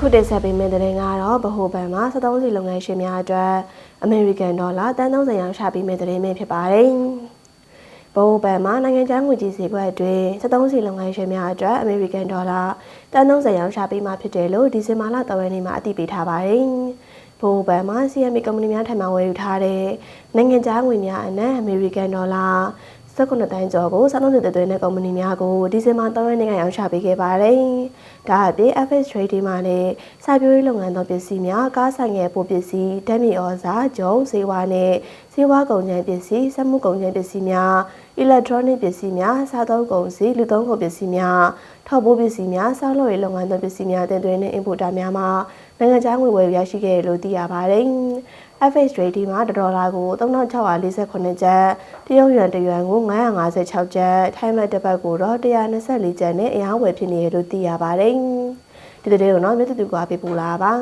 အခုတင်ဆက်ပေးမယ့်တဲ့ငါတော့ဗဟိုဘဏ်မှာ73စီလုပ်ငန်းရှင်များအတွက်အမေရိကန်ဒေါ်လာတန်30ရောင်းချပေးမယ့်တဲ့မျိုးဖြစ်ပါတယ်။ဗဟိုဘဏ်မှာနိုင်ငံခြားငွေကြေးဈေးကွက်အတွင်း73စီလုပ်ငန်းရှင်များအတွက်အမေရိကန်ဒေါ်လာတန်30ရောင်းချပေးမှာဖြစ်တယ်လို့ဒီဇင်ဘာလ3ရက်နေ့မှာအတည်ပြုထားပါတယ်။ဗဟိုဘဏ်မှာ CME ကုမ္ပဏီများထံမှဝယ်ယူထားတဲ့နိုင်ငံခြားငွေများအနက်အမေရိကန်ဒေါ်လာ 19တန်းကျော်ကိုစားသုံးတဲ့သွင်းတဲ့ကုမ္ပဏီများကိုဒီဇင်ဘာ3ရက်နေ့ကရောင်းချပေးခဲ့ပါတယ်။ဒါအပြင် FX Trading မှာလည်းစာပြိုးရေးလုပ်ငန်းသောပစ္စည်းများကားဆိုင်ငယ်ပို့ပစ္စည်းဓာတ်မြေဩဇာဂျုံဈေးဝါနဲ့ဈေးဝါကုန်ကျန်းပစ္စည်းစက်မှုကုန်ကျန်းပစ္စည်းများ electronic ပစ္စည်းများစားသုံးကုန်စည်လူသုံးကုန်ပစ္စည်းများထောက်ပိုးပစ္စည်းများဆောက်လုပ်ရေးလုပ်ငန်းသောပစ္စည်းများတင်သွင်းတဲ့ importer များမှာနိုင်ငံခြားငွေဝယ်ယူရရှိခဲ့တယ်လို့သိရပါတယ်။ FX Trading မှာဒေါ်လာကို3648ကျပ်တရုတ်ယွမ်တယွမ်ကို956ကျပ်ထိုင်းမတ်တစ်ပတ်ကိုတော့124ကျပ်နဲ့အရောင်းဝယ်ဖြစ်နေတယ်လို့သိရပါတယ်။ဒီတဲ့တော့နော်မြတ်တူကပေးပို့လာပါ